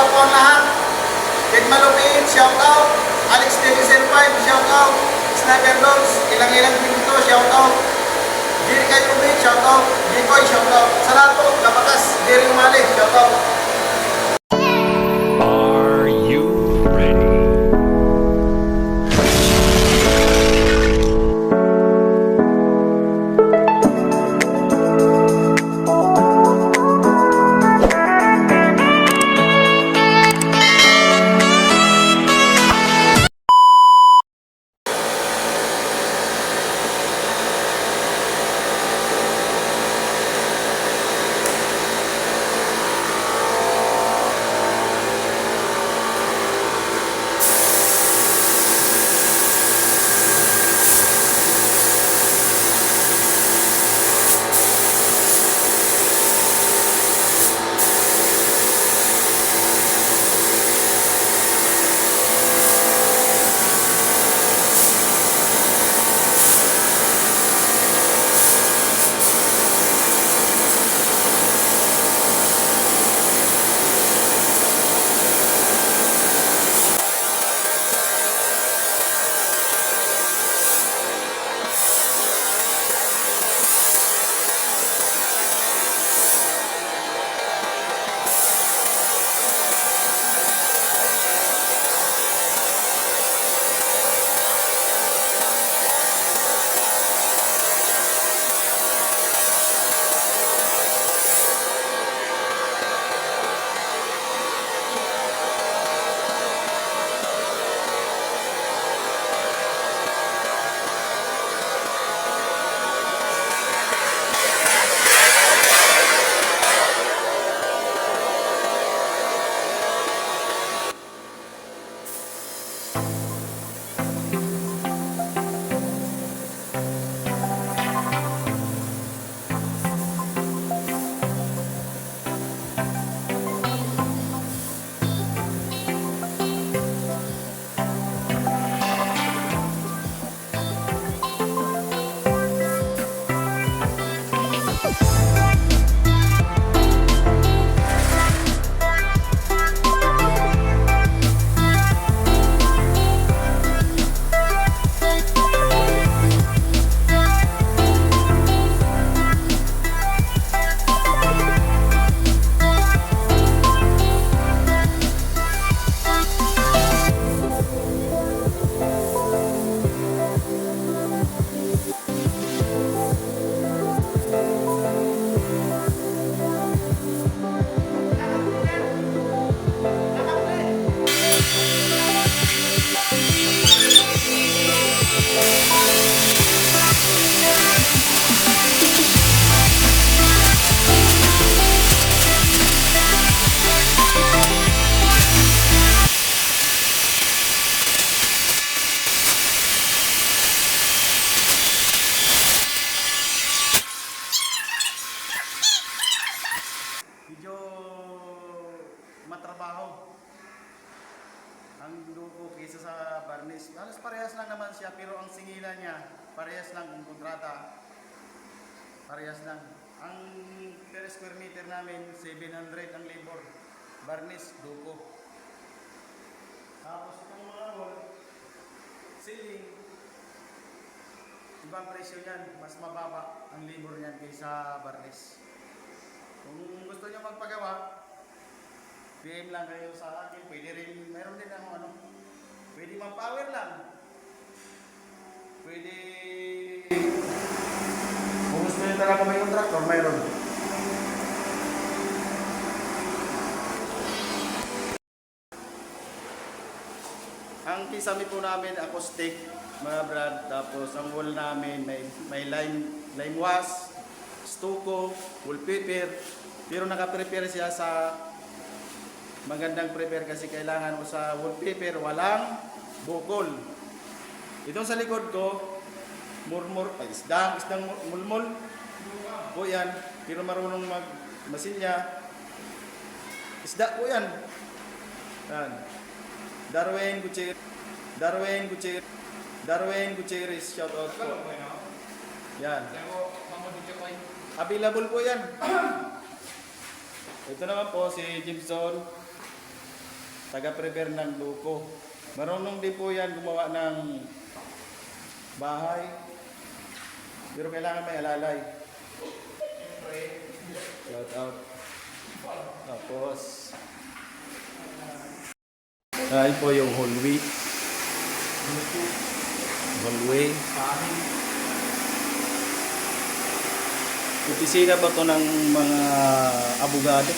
Kumusta po ang lahat? Ted Malupit, shout out. Alex Davidson 5, shout out. Sniper Dogs, ilang-ilang pinto, shout out. Jerry Kayubit, shout out. Jikoy, shout out. Sa lahat po, kapatas, Jerry Umali, shout out. Medyo parehas lang naman siya pero ang singilan niya parehas lang ang kontrata. Parehas lang. Ang per square meter namin 700 ang labor. Barnes, duko. Tapos itong mga wall, ceiling, ibang presyo niyan, mas mababa ang labor niyan kaysa Barnes. Kung gusto niyo magpagawa, PM lang kayo sa akin. Pwede rin, meron din ako ano, pwede mag-power lang. Pwede, kung gusto niyo talaga may contractor, mayroon. Ang kisame po namin, acoustic, mga brad. Tapos ang wall namin, may, may lime, lime wash, stucco, wallpaper. Pero naka-prepare siya sa magandang prepare kasi kailangan mo sa wallpaper, walang bukol. Itong sa likod ko, murmur, ay isdang, isdang mulmul. Po yan, pero marunong mag masilya. Isda po yan. Yan. Darwin Gutierrez. Darwin Gutierrez. Darwin Gutierrez, shout out po. Yan. Available po yan. Ito naman po si Gibson. taga-prepare ng luko. Marunong din po yan gumawa ng bahay. Pero kailangan may alalay. Shout out. Tapos, ay po yung hallway. Hallway. Opisina ba to ng mga abogado?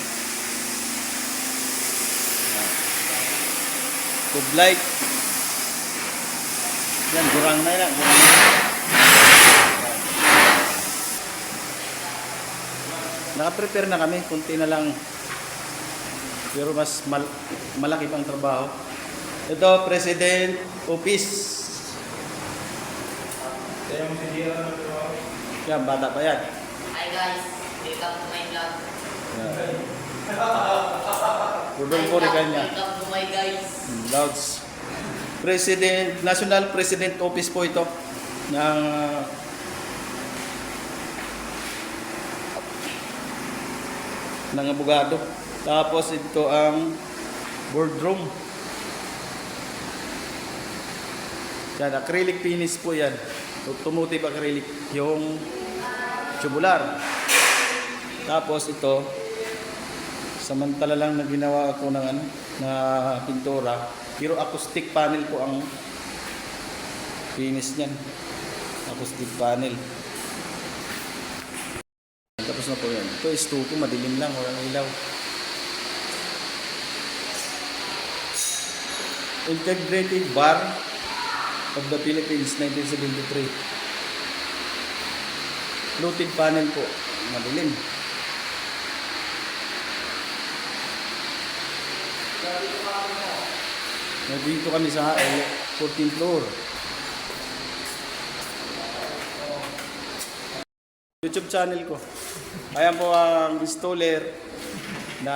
Tube light. Yan, gurang na yan. Gurang na. Naka-prepare na kami. Kunti na lang. Pero mas mal- malaki pang trabaho. Ito, President Office. Yan, bata pa yan. Hi guys, welcome to my vlog. Yan. Rudol po rin kanya. Welcome to my guys. Louds. President, National President Office po ito ng ng abogado. Tapos ito ang boardroom. Yan, acrylic finish po yan. Automotive acrylic. Yung tubular. Tapos ito, samantala lang na ginawa ako ng ano, na pintura. Pero acoustic panel po ang finish niyan. Acoustic panel. Tapos na po yan. Ito is tuko, madilim lang, walang ilaw. Integrated Bar of the Philippines, 1973. Fluted panel po, madilim. Nandito kami sa eh, 14th floor. YouTube channel ko. Ayan po ang installer na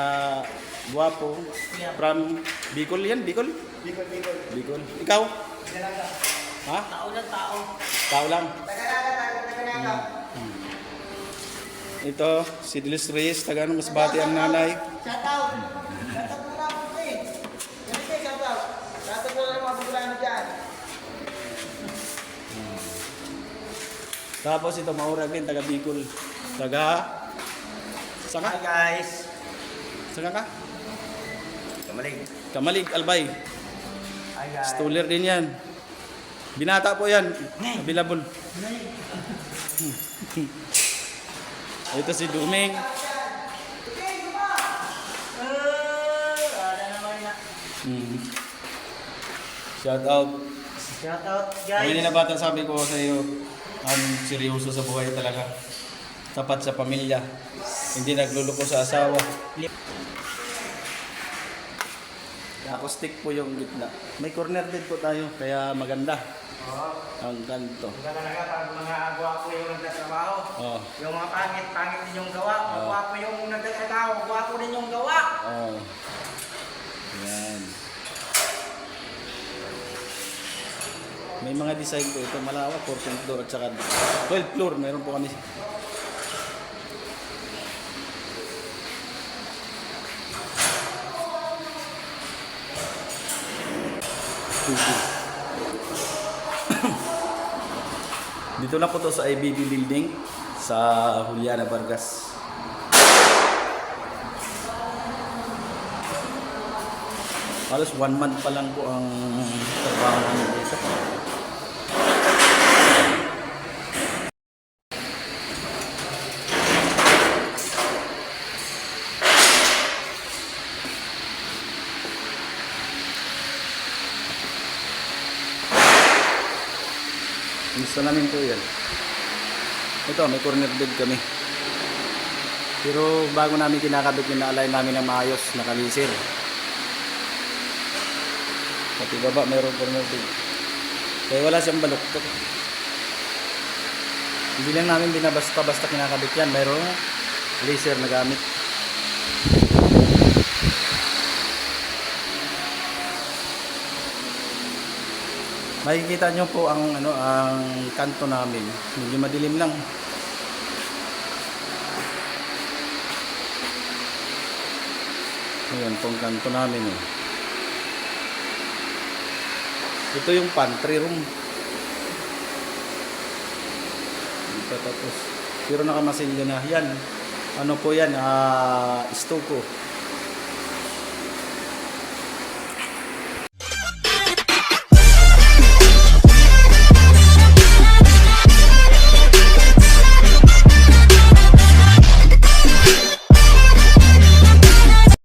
guwapo from Bicol yan, Bicol? Bicol, Bicol. Bicol. Ikaw? Ha? Tao lang tao. Tao lang. Hmm. Ito, si Dilis Reyes, taga ng Masbate ang nanay. Shout out! Shout out Tapos ito, maurag din, taga Bicol. Taga... Saka? Hi guys! Saka ka? Kamalig! Kamalig, Albay. Hi guys! Stoller din yan. Binata po yan. Available. Ito si Duming. Mm. Shout out. Shout out guys! na bata sabi ko sa iyo, ang seryoso sa buhay talaga. Tapat sa pamilya. Hindi nagluluko sa asawa. Tapos stick po yung gitna. May corner din po tayo, kaya maganda ang kanto. Iba talaga pag mga gwapo yung nagtatrabaho. Oh. Yung mga pangit, pangit din yung gawa. Mga Oo. gwapo yung nagtatrabaho, gwapo din yung gawa. Oh. Yan. May mga design po ito. Malawak, 14th floor at saka 12th floor. Meron po kami. Dito na po to sa IBB building sa Juliana Vargas. Halos one month pa lang po ang trabaho namin dito. Gusto namin po yan. Ito, may corner bed kami. Pero bago namin kinakabit, inaalay namin ng maayos, nakalisir. Pati baba mayroon corner bed. Kaya wala siyang baluktot. Hindi lang namin binabasta-basta kinakabit yan. Mayroon laser na gamit. Makikita nyo po ang ano ang kanto namin. Medyo madilim lang. Ayan pong kanto namin eh. Ito yung pantry room. Ito tapos. Pero nakamasilya na. Yan. Ano po yan? Ah, stove ko.